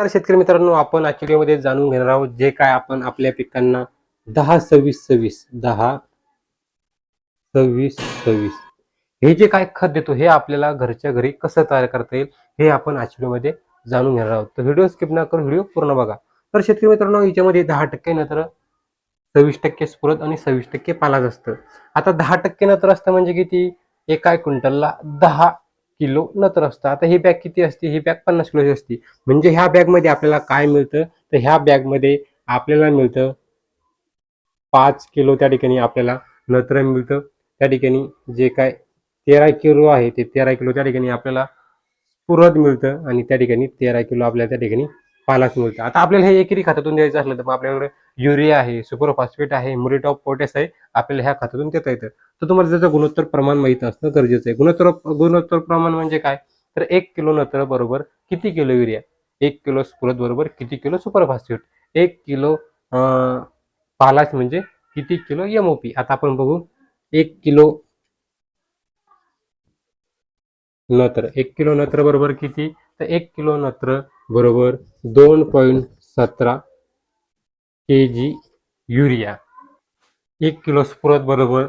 तर शेतकरी मित्रांनो आपण आजच्या व्हिडिओमध्ये जाणून घेणार आहोत जे काय आपण आपल्या पिकांना दहा सव्वीस सव्वीस दहा सव्वीस सव्वीस. हे जे काय खत देतो हे आपल्याला घरच्या घरी कसं तयार करता येईल हे आपण आजच्या व्हिडिओमध्ये जाणून घेणार आहोत. तर व्हिडिओ स्किप न करून व्हिडिओ पूर्ण बघा. तर शेतकरी मित्रांनो याच्यामध्ये दहा टक्के नंतर सव्वीस टक्के स्फुरत आणि सव्वीस टक्के पालाच असतं. आता दहा टक्के नंतर असतं म्हणजे किती? एका क्विंटलला दहा किलो नत्र असतं. आता ही बॅग किती असते? ही बॅग पन्नास किलोची असते. म्हणजे ह्या बॅगमध्ये आपल्याला काय मिळतं? तर ह्या बॅगमध्ये आपल्याला मिळतं पाच किलो त्या ठिकाणी आपल्याला नत्र मिळतं. त्या ठिकाणी जे काय तेरा किलो आहे ते तेरा किलो त्या ठिकाणी आपल्याला पुरत मिळतं आणि त्या ठिकाणी तेरा किलो आपल्याला त्या ठिकाणी पालाच मिळतं. आता आपल्याला हे एकेरी खात्यातून द्यायचं असलं तर मग आपल्याकडे युरिया आहे सुपरफॉस्फेट आहे मुरेट ऑफ पोटॅश आहे आपल्याला ह्या खात्यातून देता येतं. तर तुम्हाला त्याचं गुणोत्तर प्रमाण माहीत असणं गरजेचं आहे. गुणोत्तर गुणोत्तर प्रमाण म्हणजे काय? तर एक किलो नत्र बरोबर किती किलो युरिया? एक किलो स्फुरत बरोबर किती किलो सुपरफॉस्फेट? एक किलो अं, पालाश म्हणजे किती किलो एमओपी आता आपण बघू. एक किलो नत्र. एक किलो नत्र बरोबर किती? तर एक किलो नत्र बरोबर दोन पॉईंट सतरा के जी युरिया. एक किलो स्फुरत बरोबर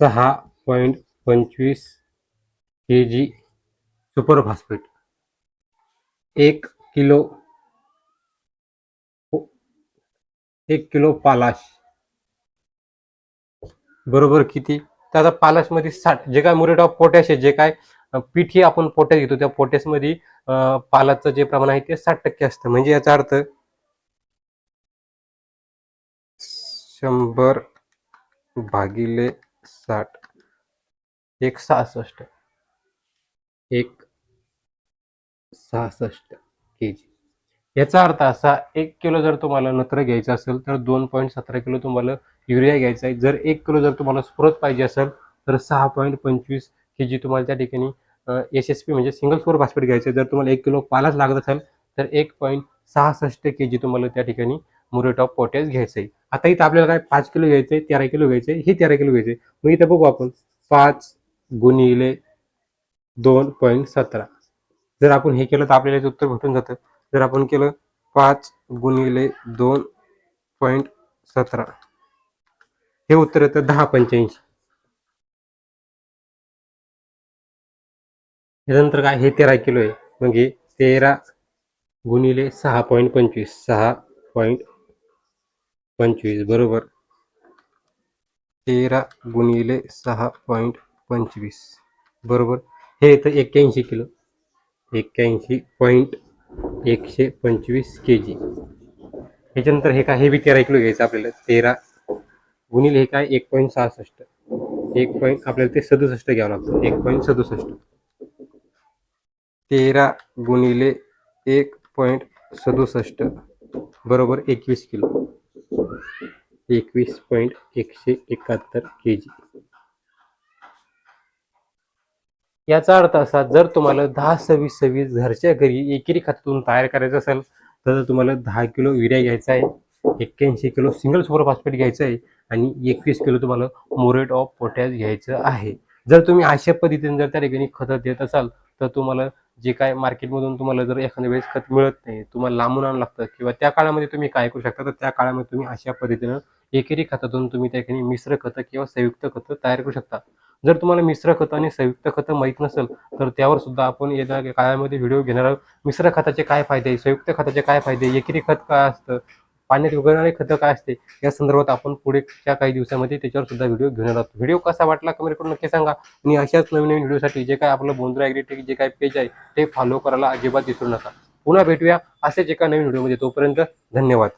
सहा पॉईंट पंचवीस के जी सुपरफॉस्फेट एक किलो एक किलो पालाश. बरोबर किती? तर आता पालाशमध्ये साठ जे काय मुरेट ऑफ पोटॅश आहे जे काय पिठी आपण पोटॅश घेतो त्या पोटॅशमध्ये पालाचं जे प्रमाण आहे ते साठ टक्के असतं. म्हणजे याचा अर्थ शंभर भागिले साठ. एक सहासष्ट. एक सहासष्ट के जी याचा अर्थ असा एक किलो जर तुम्हाला नत्र घ्यायचं असेल तर दोन पॉईंट सतरा किलो तुम्हाला युरिया घ्यायचा आहे. जर एक किलो जर तुम्हाला स्फुरत पाहिजे असेल तर सहा पॉईंट पंचवीस के जी तुम्हाला त्या ठिकाणी एस एस पी म्हणजे सिंगल स्फोर फॉस्फेट घ्यायचं आहे. जर तुम्हाला एक किलो पालाच लागत असेल तर एक पॉईंट सहासष्ट के जी तुम्हाला त्या ठिकाणी मुरेट ऑफ पोटॅश घ्यायचं आहे. आता इथं आपल्याला काय पाच किलो घ्यायचे तेरा किलो घ्यायचे हे तेरा किलो घ्यायचे. मग इथं बघू आपण. पाच गुणिले दोन पॉईंट सतरा. जर आपण हे केलं तर आपल्याला याचं उत्तर भेटून जातं. जर आपण केलं पाच गुणिले दोन पॉईंट सतरा. हे उत्तर येतं दहा पंच्याऐंशी. त्यानंतर काय? हे तेरा किलो आहे. म्हणजे तेरा गुणिले सहा पॉईंट पंचवीस. सहा पॉईंट पंचवीस बरोबर. तेरा गुणिले सहा पॉईंट पंचवीस बरोबर. हे येतं एक्क्याऐंशी किलो. एक्क्याऐंशी पॉईंट एकशे पंचवीस के जी याच्यानंतर हे काय हे बी तेरा किलो घ्यायचं आपल्याला. तेरा गुणिले हे काय एक पॉईंट सहासष्ट. एक पॉईंट आपल्याला ते सदुसष्ट घ्यावं लागतं. एक पॉईंट सदुसष्ट. तेरा गुणिले एक पॉईंट सदुसष्ट बरोबर एकवीस किलो. एकवीस पॉईंट एकशे एकाहत्तर के जी याचा अर्थ असा जर तुम्हाला दहा सव्वीस सव्वीस घरच्या घरी एकेरी खतातून तयार करायचं असेल तर तुम्हाला दहा किलो युरिया घ्यायचा आहे एक्क्याऐंशी किलो सिंगल सुपर फॉस्फेट घ्यायचं आहे आणि एकवीस किलो तुम्हाला मोरेट ऑफ पोटॅश घ्यायचं आहे. जर तुम्ही अशा पद्धतीने जर त्या ठिकाणी खतं देत असाल तर तुम्हाला जे काय मार्केटमधून तुम्हाला जर एखाद्या वेळेस खत मिळत नाही तुम्हाला लांबून आणावं लागतं किंवा त्या काळामध्ये तुम्ही काय करू शकता तर त्या काळामध्ये तुम्ही अशा पद्धतीनं एकेरी खतातून तुम्ही त्या ठिकाणी मिश्र खतं किंवा संयुक्त खतं तयार करू शकता. जर तुम्हाला मिश्र खतं आणि संयुक्त खतं माहीत नसेल तर त्यावर सुद्धा आपण येत्या काळामध्ये व्हिडिओ घेणार आहोत. मिश्र खताचे काय फायदे? संयुक्त खताचे काय फायदे? एकेरी खत काय असतं? पाण्यात उगवणारे खतं काय असते? या संदर्भात आपण पुढेच्या काही दिवसामध्ये त्याच्यावर सुद्धा व्हिडिओ घेऊन आहोत. व्हिडिओ कसा वाटला कमेंट करून नक्की सांगा. आणि अशाच नवीन नवीन व्हिडिओसाठी जे काय आपलं बोंद्रा ॲग्रीटेक जे काय पेज आहे ते फॉलो करायला अजिबात विसरू नका. पुन्हा भेटूया असेच एका नवीन व्हिडिओमध्ये तोपर्यंत धन्यवाद.